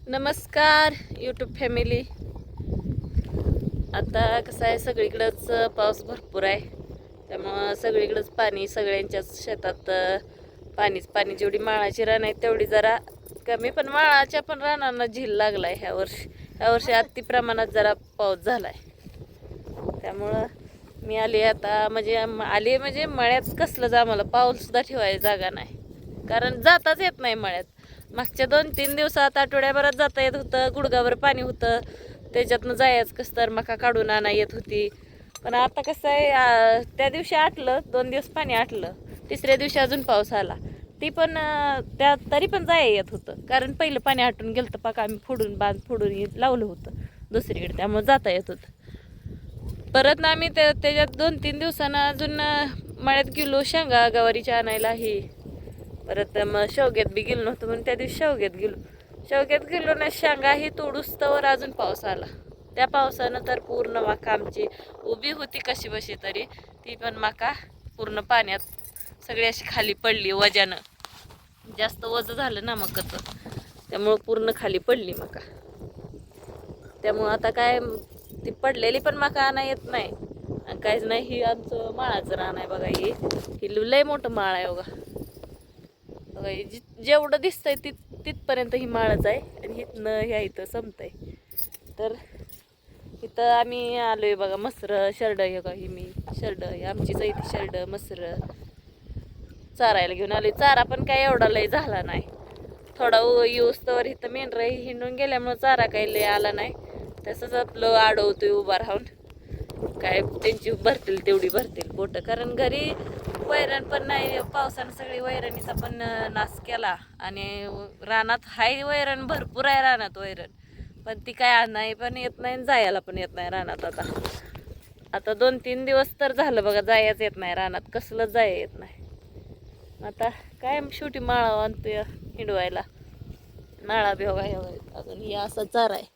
नमस्कार YouTube family आता कसं आहे सगळीकडंच पाऊस भरपूर आहे. त्यामुळं सगळीकडंच पाणी सगळ्यांच्याच शेतात पाणीच पाणी जेवढी माळाची रान आहे तेवढी जरा कमी. पण माळाच्या पण रानांना झील लागला आहे ह्या वर्षी. ह्या वर्षी अति प्रमाणात जरा पाऊस झाला आहे त्यामुळं मी आली आता म्हणजे आली म्हणजे मळ्यात कसलंच आम्हाला पाऊलसुद्धा ठेवायला जागा नाही. कारण जाताच येत नाही मळ्यात. मागच्या दोन तीन दिवसात आठवड्याभरात जाता येत होतं गुडगावर पाणी होतं. त्याच्यातनं जायचं कसं तर मका काढून आणा येत होती. पण आता कसं आहे त्या दिवशी आटलं दोन दिवस पाणी आटलं. तिसऱ्या दिवशी अजून पाऊस आला. ती पण त्या तरी पण जाया येत होतं. कारण पहिलं पाणी आटून गेलं तर पाका आम्ही फोडून बांध फोडून लावलं होतं. दुसरीकडे त्यामुळे जाता येत होतं. परत ना आम्ही त्या त्याच्यात दोन तीन दिवसानं अजून मळ्यात गेलो शेंगा गवारीच्या आणायला ही. परत मग शेवग्यात बी गेलो नव्हतं म्हणून त्या दिवशी शेवग्यात गेलो. शेवग्यात गेलो ना शेंगा ही तोडूस अजून पाऊस आला. त्या पावसानं तर पूर्ण मका आमची उभी होती कशी बशी तरी ती पण मका पूर्ण पाण्यात सगळी अशी खाली पडली वजानं. जास्त वजं झालं ना मकाचं त्यामुळं पूर्ण खाली पडली मका. त्यामुळं आता काय ती पडलेली पण मका आणा येत नाही. आणि काहीच नाही ही आमचं माळाचं रान आहे बघा ही. ही लय मोठं माळ आहे बघा. बघा जि- जेवढं दिसतंय तिथ तिथपर्यंत ही माळच आहे आणि इथनं ह्या इथं संपतंय. तर इथं आम्ही आलोय बघा मसर शर्ड हे बघा ही मी शर्ड आमचीच आहे ती शर्ड मसर. चारायला घेऊन आलोय. चारा पण काय एवढा लय झाला नाही. थोडा यूज तर इथं मेंढर हिंडून गेल्यामुळं चारा काही लय आला नाही. तसंच आपलं आडवतोय उभा राहून. काय त्यांची भरतील तेवढी भरतील बोटं. कारण घरी वैरण पण नाही पावसानं सगळी वैरणीचा पण नाश केला. आणि रानात हाय वैरण भरपूर आहे रानात वैरण. पण ती काय नाही पण येत नाही आणि जायला पण येत नाही रानात आता. आता दोन तीन दिवस तर झालं बघा जायच येत नाही रानात. कसलंच जाय येत नाही. आता काय शेवटी माळा आणतोय हिंडवायला. माळा बी बघा हे अजून ही असा चारा आहे.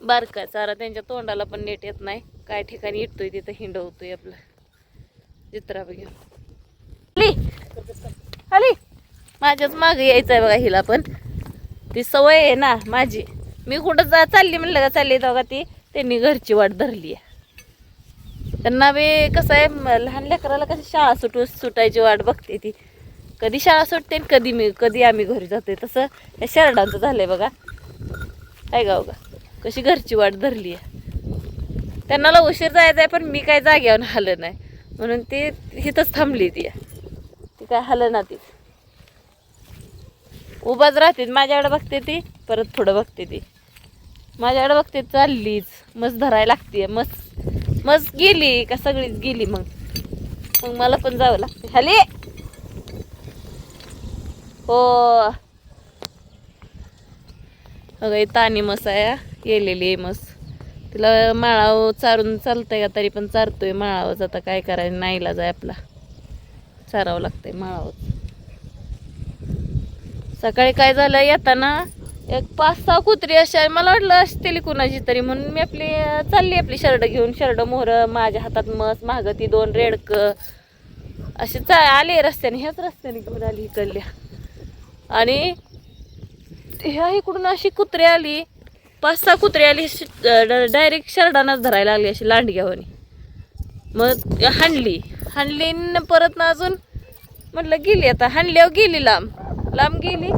बारका चारा त्यांच्या तोंडाला पण नीट येत नाही. काय ठिकाणी इटतोय तिथं हिंडवतोय आपलं. चित्रा घेऊन अली माझ्याच मागे यायचं आहे बघा हिला पण. ती सवय आहे ना माझी. मी कुठं जा चालली म्हणलं का चालली तेव्हा ती त्यांनी घरची वाट धरली आहे. त्यांना बी कसं आहे लहान लेकराला कशी शाळा सुटू सुटायची वाट बघते ती. कधी शाळा सुटते आणि कधी मी कधी आम्ही घरी जाते तसं या शर्टांचं झालंय बघा. काय गाव का कशी घरची वाट धरली आहे. त्यांना उशीर जायचं आहे पण मी काय जाग्यावर हलं नाही. म्हणून ती इथंच थांबली ती. ती काय हलना ती उभाच राहते माझ्याकडे बघते ती परत थोडं बघते ती. माझ्याकडे बघते चाललीच मस्त धरायला लागते मस्त मस्त गेली का सगळीच गेली मग. मग मला पण जावं लागते. हले? हो. अगं तानी मस आहे गेलेली आहे मस्त. तिला माळाव चारून चालतंय का तरी पण चारतोय माळावच. आता काय करायचं? नाहीला जाय आपला. चारावं लागतंय माळावच. सकाळी काय झालं? येताना एक पाच सहा कुत्री अशा मला वाटलं असतील कुणाची तरी. म्हणून मी आपली चालली आपली शर्ट घेऊन. शर्ट मोहर माझ्या हातात मस मागं ती दोन रेडक. असे चा आले रस्त्याने. ह्याच रस्त्याने घेऊन आली इकडल्या. आणि ह्या इकडून अशी कुत्री आली. पाच सहा कुत्री आली डायरेक्ट शरडानाच धरायला लागली अशी लांडग्यावानी. मग हाणली. हाणली परत ना अजून म्हटलं गेली आता. हाणल्यावर गेली लांब. लांब गेली.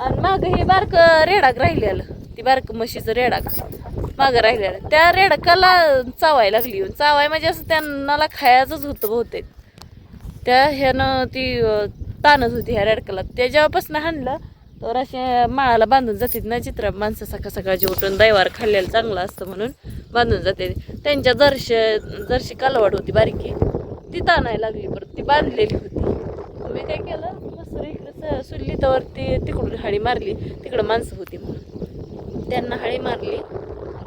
आणि मागं हे बारक रेडाक राहिलेलं. ती बारक म्हशीचं रेडाक. मागं राहिलेलं. त्या रेडकाला चावायला लागली. येऊन चावाय म्हणजे असं त्यांना खायचंच होतं बहुतेक. त्या ह्यानं ती तानच होती ह्या रेडकाला. त्याच्यापासून हाणलं तर असे माळाला बांधून जातात ना चित्र. माणसं सकाळ सकाळची उठून दैवार खाल्लेलं चांगलं असतं म्हणून बांधून जाते. त्यांच्या जरशी जरशी कालवाड होती बारकी. ती ताणायला लागली परत ती बांधलेली होती. मी काय केलं मस्त इकडं सुल्ली तर ती तिकडून हाळी मारली. तिकडं माणसं होती म्हणून. त्यांना हाळी मारली.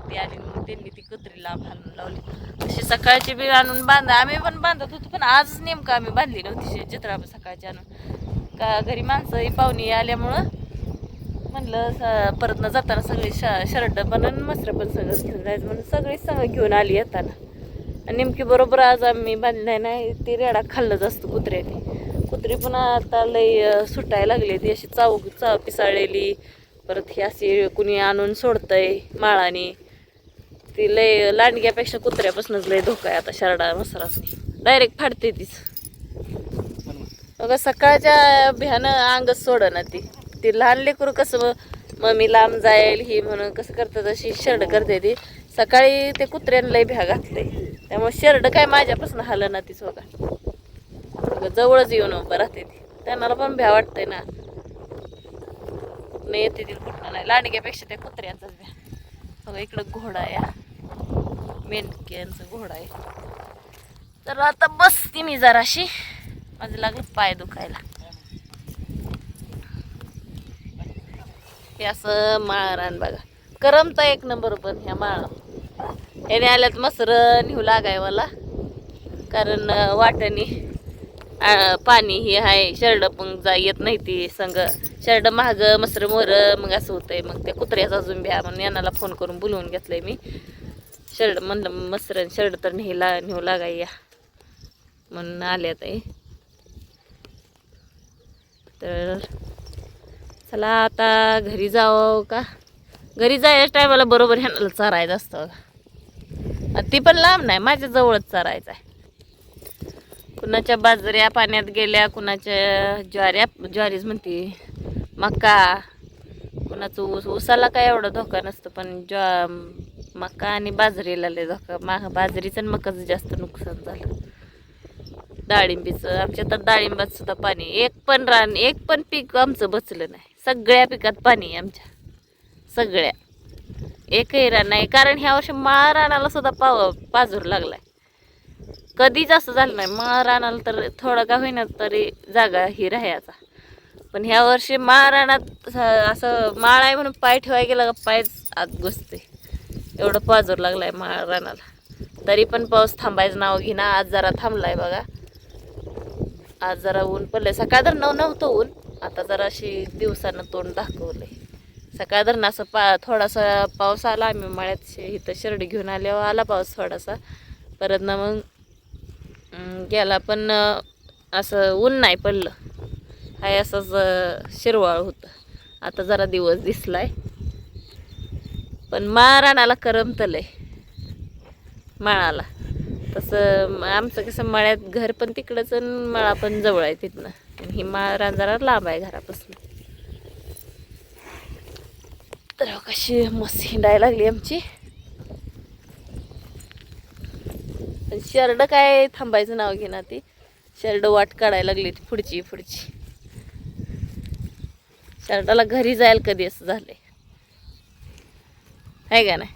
ती आली मग त्यांनी ती कत्रीला लांब लावली. अशी सकाळची बी आणून बांधा आम्ही पण बांधत होतो पण आज नेमकं आम्ही बांधली नव्हती चित्रा सकाळची आणून. का घरी माणसं ही पाहुणी आल्यामुळं म्हणलं परत न जाताना सगळी श शर्ट पण आणि मसरं पण सगळं घेऊन जायचं म्हणून सगळी सगळं घेऊन आली येताना. आणि नेमकी बरोबर आज आम्ही बांधली नाही ती रेडा खाल्लंच असतं कुत्र्याने. कुत्री पण आता लई सुटायला लागली ती अशी चाव चाव पिसाळलेली. परत ही अशी कुणी आणून सोडतंय माळाने. ती लय लांडग्यापेक्षा कुत्र्यापासूनच लय धोका आहे आता शरडा मसरासनी डायरेक्ट फाडते तीच. बघा सकाळच्या भ्यानं अंगच सोड ना ती. ती लहान लेकरू कसं मम्मी लांब जाईल ही म्हणून कसं करतात अशी शर्ट करते ती. सकाळी ते कुत्र्यानं लय भ्या घातले. त्यामुळे शर्ट काय माझ्यापासून हालं ना तीच बघा. बघा, जवळच येऊन उभं राहते ती. त्यांना पण भ्या वाटते ना. नाही येते ती कुठनं नाही. लांडग्यापेक्षा त्या कुत्र्यांचाच भ्या. बघा इकडं घोडा आहे मेंढक्यांचा घोडा आहे. तर आता बसते मी जराशी. माझं लागलं पाय दुखायला. हे असं माळरान बघा. करमता एक नंबर पण ह्या माळा. याने आल्यात मसर नेऊ लागाय मला. कारण वाटणी पाणी हे आहे शर्ड पण जा येत नाही ती संग. शर्ड महाग मसर मोर मग असं होतंय. मग त्या कुत्र्याचा अजून भ्या म्हणून यांना फोन करून बोलवून घेतलंय मी. शर्ट म्हणलं मसर शर्ट तर नेला नेऊ लागाय या. म्हणून आल्यात आहे. तर चला आता घरी जावं का? घरी जायच्या टायमाला बरोबर ह्यांना चरायचं असतं ती पण लांब नाही माझ्या जवळच चरायचं आहे. कुणाच्या बाजऱ्या पाण्यात गेल्या कुणाच्या ज्वाऱ्या ज्वारीच म्हणते मका. कुणाचं ऊस ऊसाला काय एवढा धोका नसतो पण ज्वा मका आणि बाजरीला लय धोका. मा बाजरीचं आणि मकाचं जास्त नुकसान झालं. डाळिंबीचं. आमच्या तर डाळिंबात सुद्धा पाणी एक पण रान एक पण पीक आमचं बचलं नाही. सगळ्या पिकात पाणी आहे आमच्या. सगळ्या. एकही रान नाही. कारण ह्या वर्षी माळ रानाला सुद्धा पाव पाजूर लागलाय. कधीच असं झालं नाही. माळ रानाला तर थोडं का होईना तरी जागा ही राहायचा पण ह्या वर्षी माळ रानात असं माळ आहे म्हणून पाय ठेवायला गेला का पायच आत घुसते. एवढं पाजूर लागलाय माळ रानाला. तरी पण पाऊस थांबायचं नाव घेणं आज जरा थांबलाय बघा. आज जरा ऊन पडलंय. सकाळ तर नऊ नव्हतं ऊन. आता जरा अशी दिवसानं तोंड दाखवलंय. सकाळ धरणं असं पा थोडासा पाऊस आला आम्ही मळ्यात इथं शिर्डी घेऊन आल्यावर आला पाऊस थोडासा. परत ना मग गेला पण असं ऊन नाही पडलं. हाय असंच शिरवाळ होतं. आता जरा दिवस दिसलाय. पण माराणाला करमतलंय. माळाला. तसं आमचं कसं मळ्यात घर पण तिकडंच आणि मळा पण जवळ आहे तिथनं. आणि हिमा जरा लांब आहे घरापासून. तर कशी मस्त हिंडायला लागली आमची. पण शर्ड काय थांबायचं नाव घेणार ती. शर्ड वाट काढायला लागली ती पुढची पुढची. शर्टाला घरी जायला कधी असं झालंय? आहे का नाही?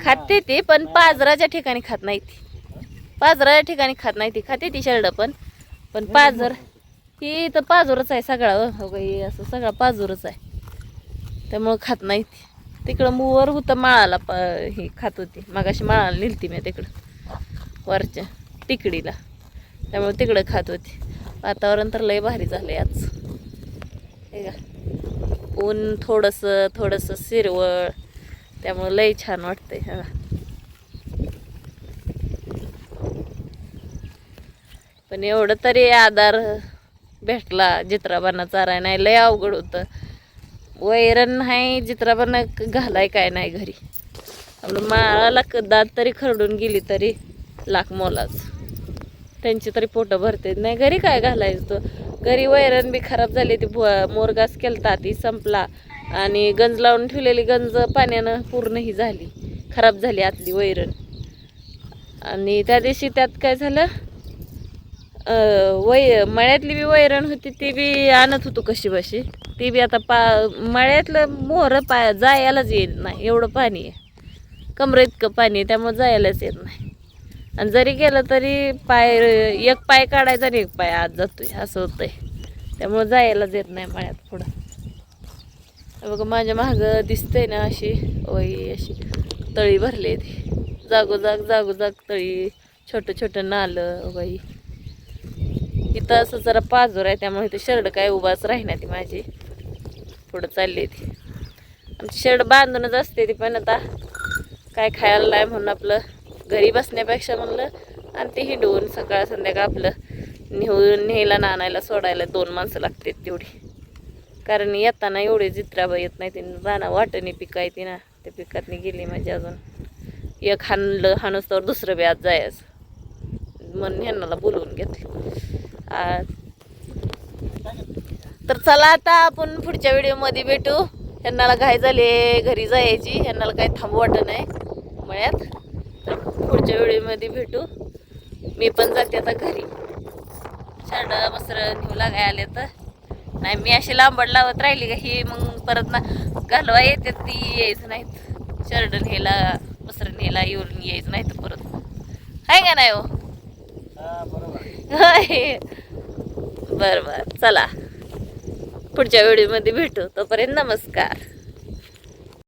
खाते ती पण पाजराच्या ठिकाणी खात नाही ती. पाजराच्या ठिकाणी खात नाही ती खाते ती शर्ट पण. पण पाजर ही तर पाजूरच आहे सगळा हो काही असं सगळा पाजूरच आहे. त्यामुळं खात नाही ती. तिकडं मूवर होतं माळाला प ही खात होती. मगाशी माळाला नेलती मी तिकडं वरच्या तिकडीला त्यामुळे तिकडं खात होती. वातावरण तर लय भारी झालं आहे आज. हे का ऊन थोडंसं थोडंसं सिरवळ त्यामुळं लय छान वाटतंय हा पण एवढं तरी आधार भेटला जित्राबांना चाराय नाही लय अवघड होतं. वैरण नाही जित्राबांना घालाय काय नाही घरी. आपलं माळाला क- दात तरी खरडून गेली तरी लाख मोलाच. त्यांची तरी पोटं भरते. नाही घरी काय घालायचं? तो घरी वैरण बी खराब झाली ती मोरगास केलता ती संपला. आणि गंज लावून ठेवलेली गंज पाण्यानं पूर्ण ही झाली. खराब झाली आतली वैरण. आणि त्या दिवशी त्यात काय झालं? वै मळ्यातली बी वैरण होती ती बी आणत होतो कशी बशी ती बी आता पा मळ्यातलं मोहर पा जायलाच येत नाही एवढं पाणी आहे. कमरे इतकं पाणी आहे त्यामुळे जायलाच येत नाही. आणि जरी गेलं तरी पाय एक पाय काढायचा आणि एक पाय आत जातोय असं होतंय. त्यामुळं जायलाच येत नाही मळ्यात पुढं. बघा माझ्या मागं दिसतंय ना अशी वय अशी तळी भरली ती जागोजाग जागोजाग तळी छोटं छोटं नालं वई इथं असं जरा पाजूर आहे त्यामुळे ते शर्ट काय उभाच राहीना ती माझी. पुढं चालली ती. आमची शर्ट बांधूनच असते ती पण आता. काय खायला नाही म्हणून आपलं घरी बसण्यापेक्षा म्हणलं आणि ते हिंडवून सकाळ संध्याकाळ आपलं नेऊन न्यायला नाणायला सोडायला दोन माणसं लागतात तेवढी. कारण येताना एवढे जित्राबा येत नाही तिने राणा वाटणी आहे ती ना त्या पिकातनी गेली माझी अजून. एक हाणलं हाणूस तर दुसरं बी आज जायचं. मन ह्यांना बोलवून घेतलं. तर चला आता आपण पुढच्या व्हिडिओमध्ये भेटू. ह्यांना घाई झाली घरी जायची. ह्यांनाला काही थांबू वाटत नाही. मळ्यात. तर पुढच्या व्हिडिओमध्ये भेटू. मी पण जाते आता घरी. शर्ट मसर घेऊ लागाय आले तर. नाही मी अशी लांबड लावत राहिली का ही मग परत ना घालवा येते ती यायचं नाहीत. शर्ट न्यायला मसर न्यायला येऊन यायचं नाही तर परत. आहे का नाही हो? बरं बरं. चला. पुढच्या व्हिडिओमध्ये भेटू. तोपर्यंत नमस्कार.